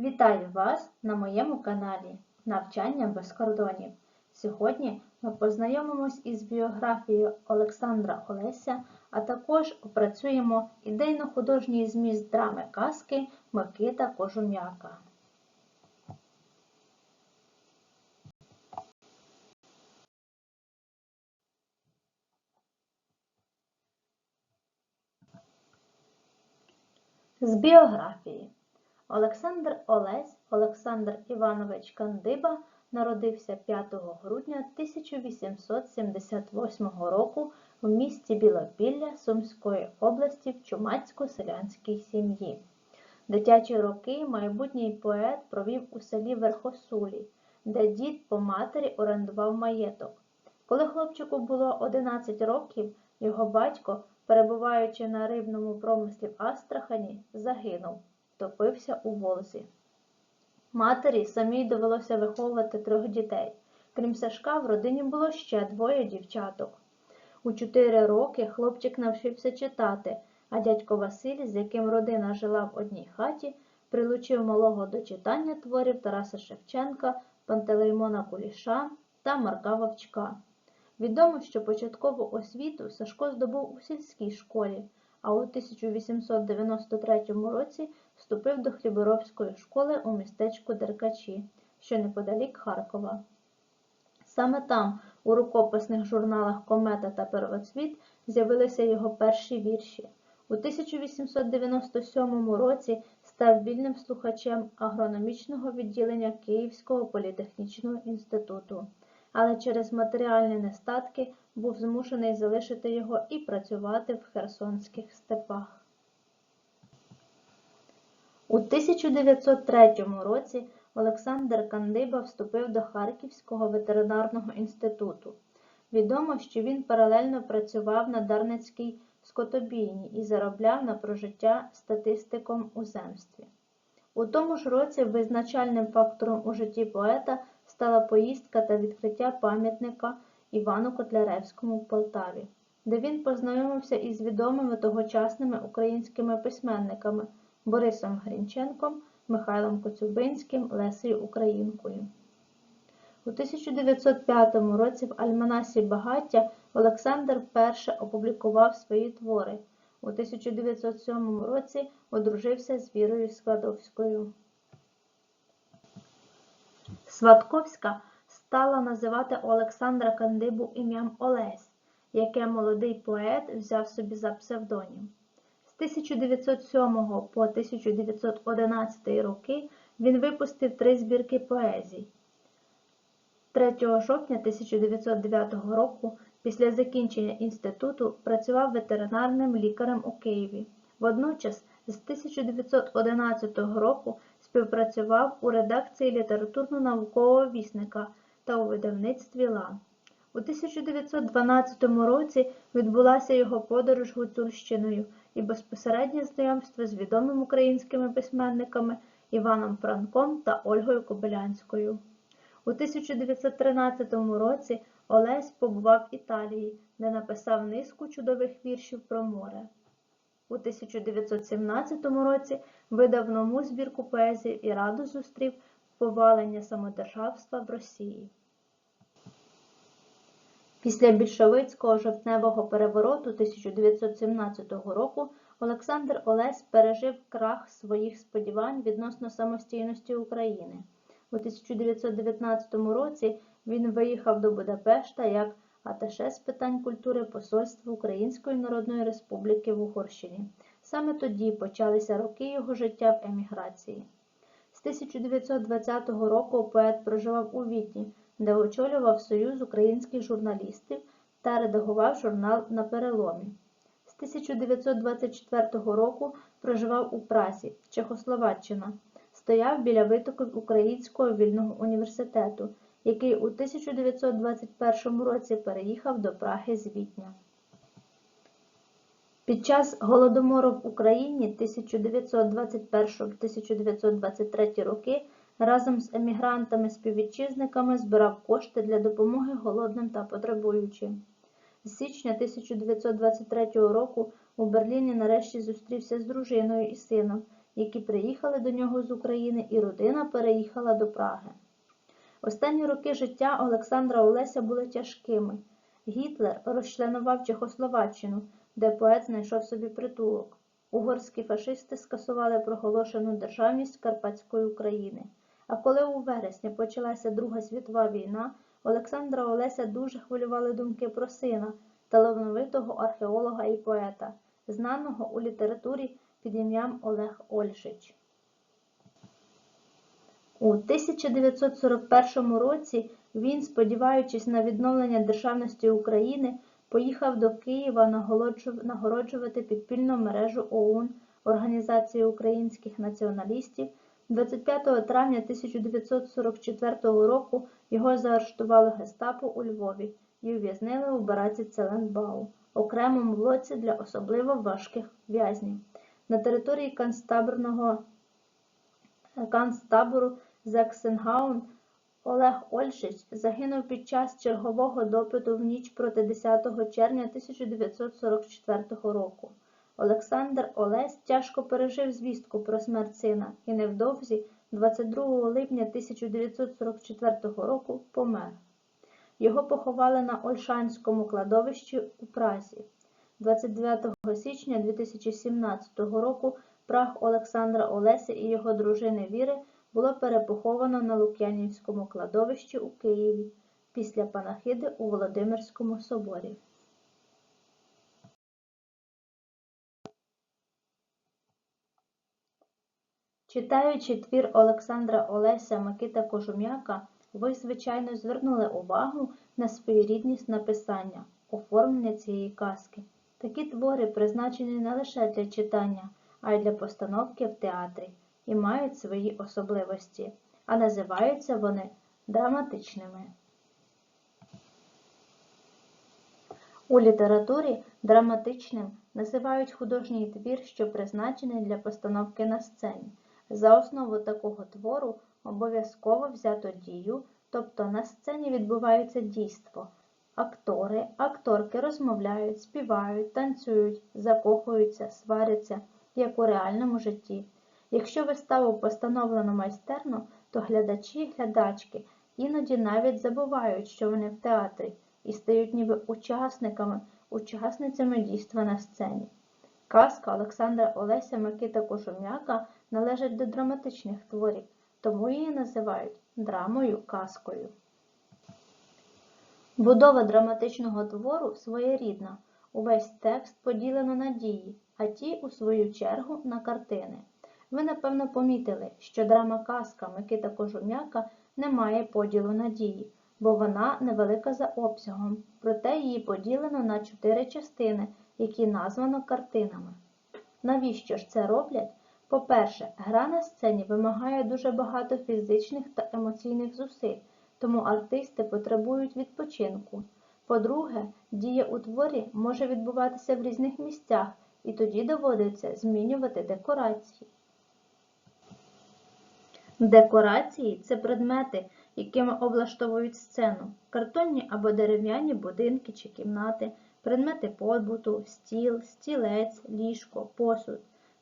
Вітаю вас на моєму каналі Навчання без кордонів. Сьогодні ми познайомимось із біографією Олександра Олеся, а також опрацюємо ідейно-художній зміст драми казки Микита Кожум'яка. З біографії Олександр Олесь Олександр Іванович Кандиба народився 5 грудня 1878 року в місті Білопілля Сумської області в чумацько-селянській сім'ї. Дитячі роки майбутній поет провів у селі Верхосулі, де дід по матері орендував маєток. Коли хлопчику було 11 років, його батько, перебуваючи на рибному промислі в Астрахані, загинув, топився у Волзі. Матері самій довелося виховувати трьох дітей. Крім Сашка, в родині було ще двоє дівчаток. У чотири роки хлопчик навчився читати, а дядько Василь, з яким родина жила в одній хаті, прилучив малого до читання творів Тараса Шевченка, Пантелеймона Куліша та Марка Вовчка. Відомо, що початкову освіту Сашко здобув у сільській школі, а у 1893 році вступив до хліборобської школи у містечку Деркачі, що неподалік Харкова. Саме там, у рукописних журналах Комета та Первоцвіт, з'явилися його перші вірші. У 1897 році став вільним слухачем агрономічного відділення Київського політехнічного інституту, але через матеріальні нестатки був змушений залишити його і працювати в херсонських степах. У 1903 році Олександр Кандиба вступив до Харківського ветеринарного інституту. Відомо, що він паралельно працював на Дарницькій скотобійні і заробляв на прожиття статистиком у земстві. У тому ж році визначальним фактором у житті поета стала поїздка та відкриття пам'ятника Івану Котляревському в Полтаві, де він познайомився із відомими тогочасними українськими письменниками Борисом Грінченком, Михайлом Коцюбинським, Лесею Українкою. У 1905 році в Альманасі Багаття Олександр вперше опублікував свої твори. У 1907 році одружився з Вірою Складовською. Сватковська стала називати Олександра Кандибу ім'ям Олесь, яке молодий поет взяв собі за псевдонім. З 1907 по 1911 роки він випустив три збірки поезій. 3 жовтня 1909 року після закінчення інституту працював ветеринарним лікарем у Києві. Водночас з 1911 року співпрацював у редакції літературно-наукового вісника та у видавництві «Ла». У 1912 році відбулася його подорож Гуцульщиною і безпосереднє знайомство з відомими українськими письменниками Іваном Франком та Ольгою Кобилянською. У 1913 році Олесь побував в Італії, де написав низку чудових віршів про море. У 1917 році видав нову збірку поезії і радо зустрів повалення самодержавства в Росії. Після більшовицького жовтневого перевороту 1917 року Олександр Олесь пережив крах своїх сподівань відносно самостійності України. У 1919 році він виїхав до Будапешта як аташе з питань культури Посольства Української Народної Республіки в Угорщині. Саме тоді почалися роки його життя в еміграції. З 1920 року поет проживав у Відні, де очолював Союз українських журналістів та редагував журнал на переломі. З 1924 року проживав у Прасі, Чехословаччина, стояв біля витоків Українського вільного університету, який у 1921 році переїхав до Праги з Відня. Під час Голодомору в Україні 1921-1923 роки разом з емігрантами-співвітчизниками збирав кошти для допомоги голодним та потребуючим. З січня 1923 року у Берліні нарешті зустрівся з дружиною і сином, які приїхали до нього з України, і родина переїхала до Праги. Останні роки життя Олександра Олеся були тяжкими. Гітлер розчленував Чехословаччину, де поет знайшов собі притулок. Угорські фашисти скасували проголошену державність Карпатської України. А коли у вересні почалася Друга світова війна, Олександра Олеся дуже хвилювали думки про сина, талановитого археолога і поета, знаного у літературі під ім'ям Олег Ольшич. У 1941 році він, сподіваючись на відновлення державності України, поїхав до Києва нагороджувати підпільну мережу ОУН Організації українських націоналістів. 25 травня 1944 року його заарештували гестапо у Львові і ув'язнили у бараці Целенбау, окремому блоці для особливо важких в'язнів. На території концтаборного канцтабору Заксенгаун Олег Ольшич загинув під час чергового допиту в ніч проти 10 червня 1944 року. Олександр Олесь тяжко пережив звістку про смерть сина і невдовзі, 22 липня 1944 року, помер. Його поховали на Ольшанському кладовищі у Празі. 29 січня 2017 року прах Олександра Олеся і його дружини Віри було перепоховано на Лук'янівському кладовищі у Києві після панахиди у Володимирському соборі. Читаючи твір Олександра Олеся Микита Кожум'яка, ви, звичайно, звернули увагу на своєрідність написання, оформлення цієї казки. Такі твори призначені не лише для читання, а й для постановки в театрі і мають свої особливості, а називаються вони драматичними. У літературі драматичним називають художній твір, що призначений для постановки на сцені. За основу такого твору обов'язково взято дію, тобто на сцені відбувається дійство. Актори, акторки розмовляють, співають, танцюють, закохуються, сваряться, як у реальному житті. Якщо виставу постановлено майстерно, то глядачі і глядачки іноді навіть забувають, що вони в театрі, і стають ніби учасниками, учасницями дійства на сцені. Казка Олександра Олеся Микита Кожум'яка належить до драматичних творів, тому її називають драмою казкою. Будова драматичного твору своєрідна. Увесь текст поділено на дії, а ті, у свою чергу, на картини. Ви, напевно, помітили, що драма казка Микита Кожум'яка не має поділу на дії, бо вона невелика за обсягом, проте її поділено на чотири частини, які названо картинами. Навіщо ж це роблять? По-перше, гра на сцені вимагає дуже багато фізичних та емоційних зусиль, тому артисти потребують відпочинку. По-друге, дія у творі може відбуватися в різних місцях, і тоді доводиться змінювати декорації. Декорації це предмети, якими облаштовують сцену, картонні або дерев'яні будинки чи кімнати, предмети побуту, стіл, стілець, ліжко, посуд,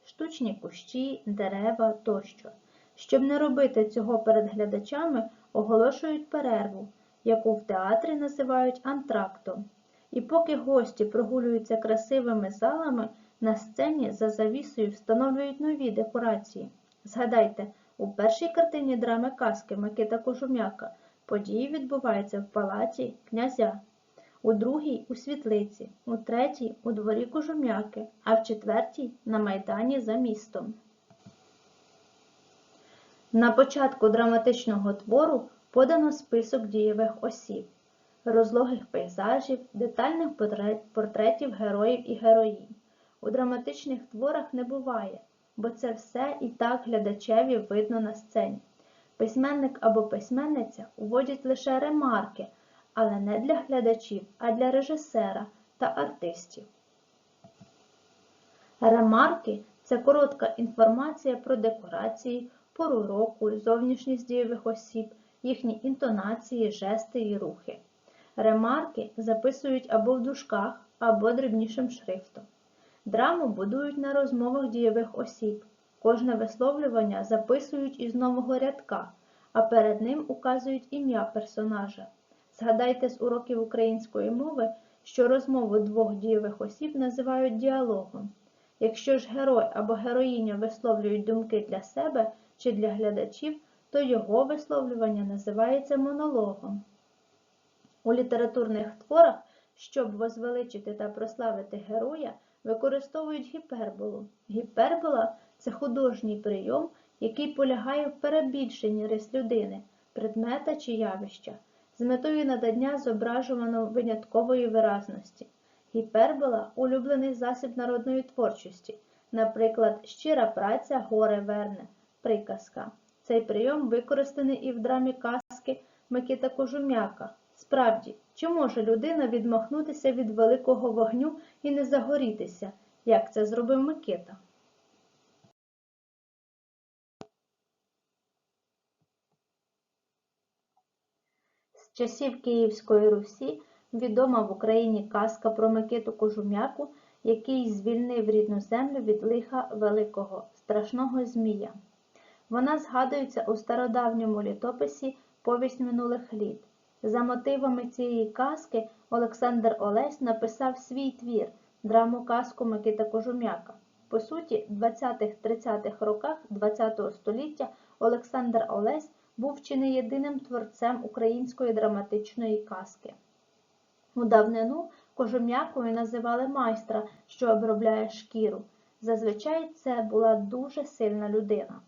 штучні кущі, дерева тощо. Щоб не робити цього перед глядачами, оголошують перерву, яку в театрі називають антрактом. І поки гості прогулюються красивими залами, на сцені за завісою встановлюють нові декорації. Згадайте, у першій картині драми казки Микита Кожум'яка події відбуваються в палаці князя, у другій у світлиці, у третій у дворі Кожум'яки, а в четвертій на майдані за містом. На початку драматичного твору подано список дієвих осіб, розлогих пейзажів, детальних портретів героїв і героїнь. У драматичних творах не буває, бо це все і так глядачеві видно на сцені. Письменник або письменниця уводять лише ремарки, але не для глядачів, а для режисера та артистів. Ремарки це коротка інформація про декорації, пору року, зовнішність дієвих осіб, їхні інтонації, жести і рухи. Ремарки записують або в дужках, або дрібнішим шрифтом. Драму будують на розмовах дієвих осіб, Кожне висловлювання записують із нового рядка, а перед ним указують ім'я персонажа. Згадайте з уроків української мови, що розмову двох дієвих осіб називають діалогом. Якщо ж герой або героїня висловлюють думки для себе чи для глядачів, то його висловлювання називається монологом. У літературних творах, щоб возвеличити та прославити героя, використовують гіперболу. Гіпербола це художній прийом, який полягає в перебільшенні рис людини, предмета чи явища, з метою надання зображуваного виняткової виразності. Гіпербола улюблений засіб народної творчості, наприклад, щира праця горе верне, приказка. Цей прийом використаний і в драмі казки Микита Кожум'яка. Справді, чи може людина відмахнутися від великого вогню і не загорітися, як це зробив Микита? Часів Київської Русі відома в Україні казка про Микиту Кожум'яку, який звільнив рідну землю від лиха великого, страшного змія. Вона згадується у стародавньому літописі Повість минулих літ. За мотивами цієї казки Олександр Олесь написав свій твір драму казку Микита Кожум'яка. По суті, в 20-30-х роках ХХ століття Олександр Олесь був чи не єдиним творцем української драматичної казки. У давнину кожум'якою називали майстра, що обробляє шкіру. Зазвичай це була дуже сильна людина.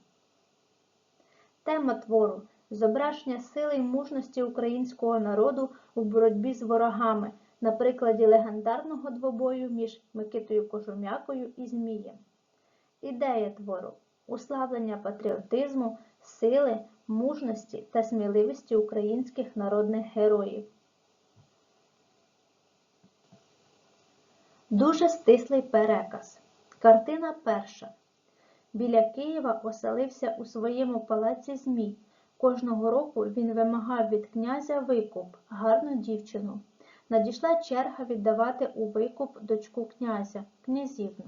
Тема твору зображення сили й мужності українського народу у боротьбі з ворогами на прикладі легендарного двобою між Микитою Кожум'якою і Змієм. Ідея твору уславлення патріотизму, сили, мужності та сміливості українських народних героїв. Дуже стислий переказ. Картина перша. Біля Києва оселився у своєму палаці Змій. Кожного року він вимагав від князя викуп, гарну дівчину. Надійшла черга віддавати у викуп дочку князя, князівну.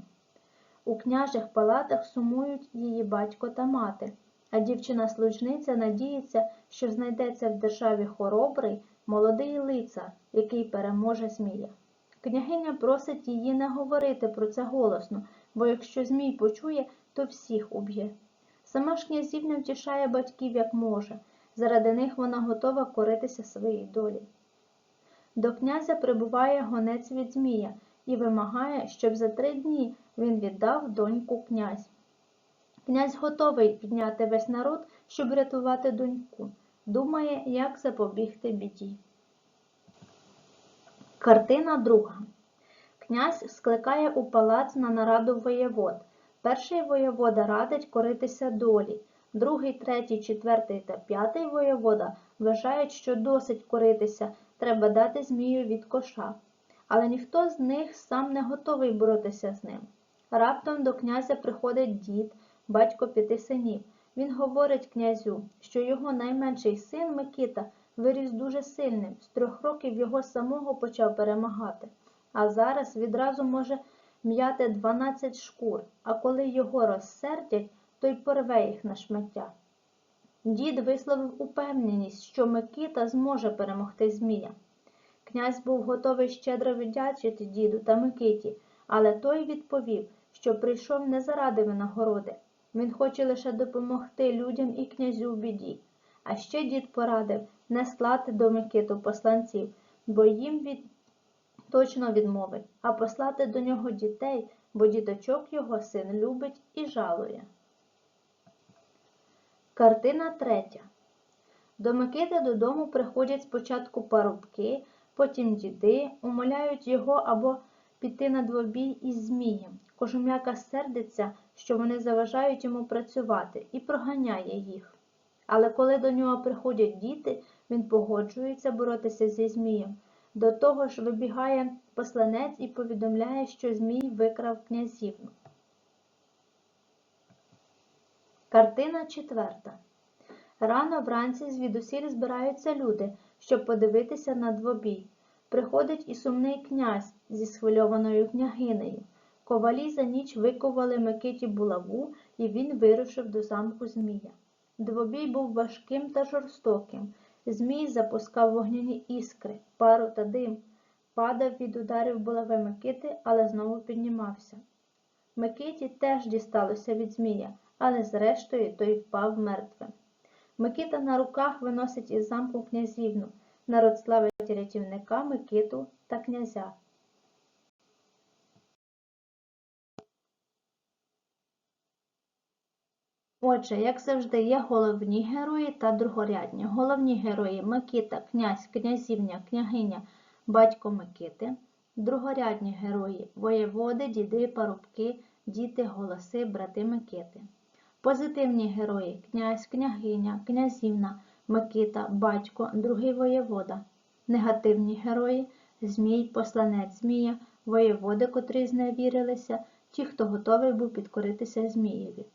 У княжих палатах сумують її батько та мати, а дівчина-служниця надіється, що знайдеться в державі хоробрий, молодий лицар, який переможе Змія. Княгиня просить її не говорити про це голосно, бо якщо Змій почує, то всіх уб'є. Сама ж князівна втішає батьків як може, заради них вона готова коритися своїй долі. До князя прибуває гонець від Змія і вимагає, щоб за три дні він віддав доньку князь. Князь готовий підняти весь народ, щоб врятувати доньку, думає, як запобігти біді. Картина друга. Князь скликає у палац на нараду воєвод. Перший воєвода радить коритися долі, другий, третій, четвертий та п'ятий воєвода вважають, що досить коритися, треба дати змію від коша. Але ніхто з них сам не готовий боротися з ним. Раптом до князя приходить дід, батько п'яти синів. Він говорить князю, що його найменший син Микита виріс дуже сильним, з трьох років його самого почав перемагати, а зараз відразу може м'яти 12 шкур, а коли його розсердять, то й порве їх на шмаття. Дід висловив упевненість, що Микита зможе перемогти Змія. Князь був готовий щедро віддячити діду та Микиті, але той відповів, що прийшов не заради винагороди. Він хоче лише допомогти людям і князю в біді. А ще дід порадив не слати до Микиту посланців, бо їм від... точно відмовить, а послати до нього дітей, бо діточок його син любить і жалує. Картина третя. До Микити додому приходять спочатку парубки, потім діди, умоляють його або піти на двобій із Змієм. Кожум'яка сердиться, що вони заважають йому працювати, і проганяє їх. Але коли до нього приходять діти, він погоджується боротися зі Змієм. До того ж вибігає посланець і повідомляє, що Змій викрав князівну. Картина четверта. Рано вранці звідусіль збираються люди, щоб подивитися на двобій. Приходить і сумний князь зі схвильованою княгинею. Ковалі за ніч виковали Микиті булаву, і він вирушив до замку Змія. Двобій був важким та жорстоким. Змій запускав вогняні іскри, пару та дим, падав від ударів булави Микити, але знову піднімався. Микиті теж дісталося від Змія, але зрештою той впав мертвим. Микита на руках виносить із замку князівну. Народ славить рятівника, Микиту та князя. Отже, як завжди, є головні герої та другорядні. Головні герої Микита, князь, князівня, княгиня, батько Микити. Другорядні герої воєводи, діди, парубки, діти, голоси, брати Микити. Позитивні герої князь, княгиня, князівна, Микита, батько, другий воєвода. Негативні герої Змій, посланець Змія, воєводи, котрі зневірилися, ті, хто готовий був підкоритися Змієві.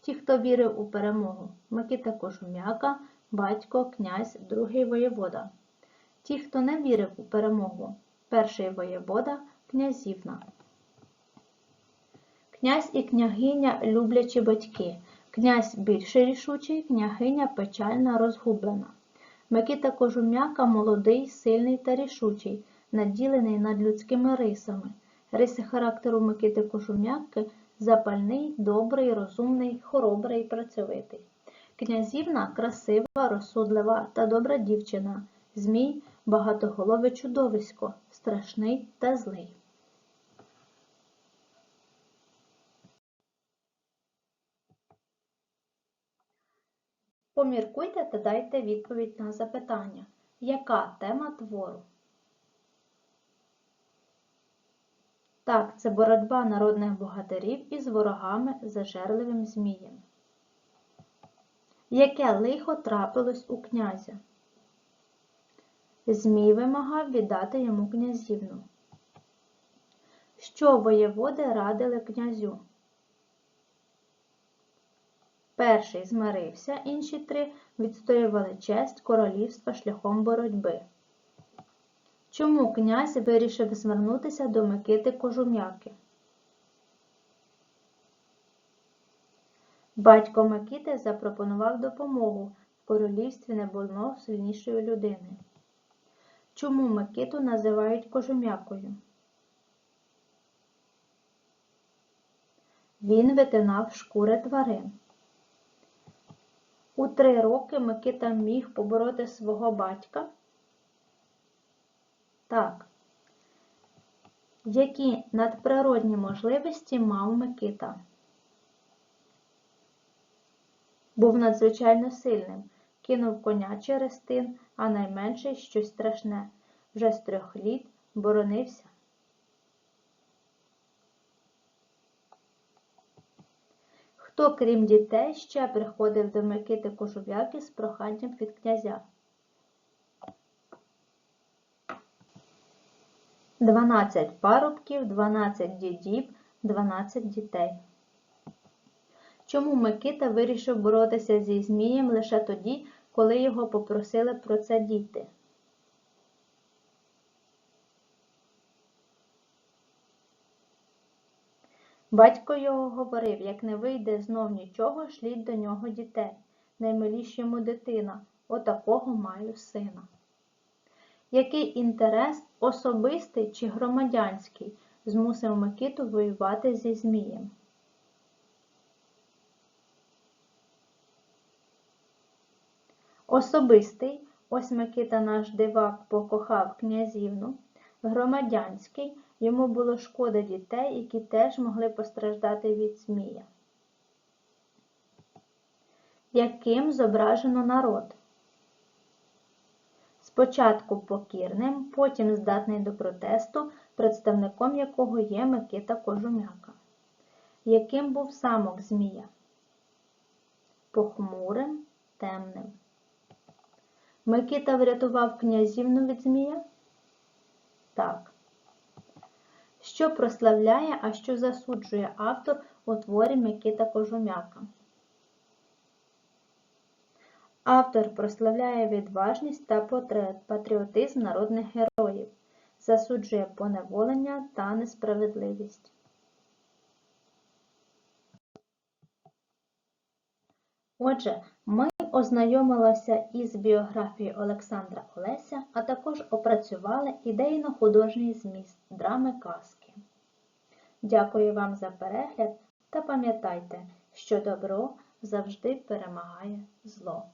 Ті, хто вірив у перемогу Микита Кожум'яка, батько, князь, другий воєвода. Ті, хто не вірив у перемогу перший воєвода, князівна. Князь і княгиня люблячі батьки. Князь більш рішучий, княгиня печальна, розгублена. Микита Кожум'яка молодий, сильний та рішучий, наділений над людськими рисами. Риси характеру Микити Кожум'яки запальний, добрий, розумний, хоробрий, працьовитий. Князівна красива, розсудлива та добра дівчина. Змій багатоголове чудовисько, страшний та злий. Поміркуйте та дайте відповідь на запитання. Яка тема твору? Так, це боротьба народних богатирів із ворогами зажерливим змієм. Яке лихо трапилось у князя? Змій вимагав віддати йому князівну. Що воєводи радили князю? Перший змирився, інші три відстоювали честь королівства шляхом боротьби. Чому князь вирішив звернутися до Микити Кожум'яки? Батько Микити запропонував допомогу. В королівстві не було сильнішої людини. Чому Микиту називають Кожум'якою? Він витинав шкури тварин. У три роки Микита міг побороти свого батька. Так. Які надприродні можливості мав Микита? Був надзвичайно сильним, кинув коня через тин, а найменший щось страшне. Вже з трьох літ боронився. Хто, крім дітей, ще приходив до Микити Кожуб'яки з проханням від князя? Дванадцять парубків, дванадцять дідів, дванадцять дітей. Чому Микита вирішив боротися зі Змієм лише тоді, коли його попросили про це діти? Батько його говорив, як не вийде знов нічого, шліть до нього дітей. Наймиліш йому дитина, отакого маю сина. Який інтерес, особистий чи громадянський, змусив Микиту воювати зі Змієм? Особистий, ось Микита наш дивак покохав князівну, громадянський, йому було шкода дітей, які теж могли постраждати від Змія. Яким зображено народ? Спочатку покірним, потім здатний до протесту, представником якого є Микита Кожум'яка. Яким був самок Змія? Похмурим, темним. Микита врятував князівну від Змія? Так що прославляє, а що засуджує автор у творі Микита Кожум'яка. Автор прославляє відважність та патріотизм народних героїв, засуджує поневолення та несправедливість. Отже, ми ознайомилися із біографією Олександра Олеся, а також опрацювали ідейно-художній зміст драми казки. Дякую вам за перегляд та пам'ятайте, що добро завжди перемагає зло.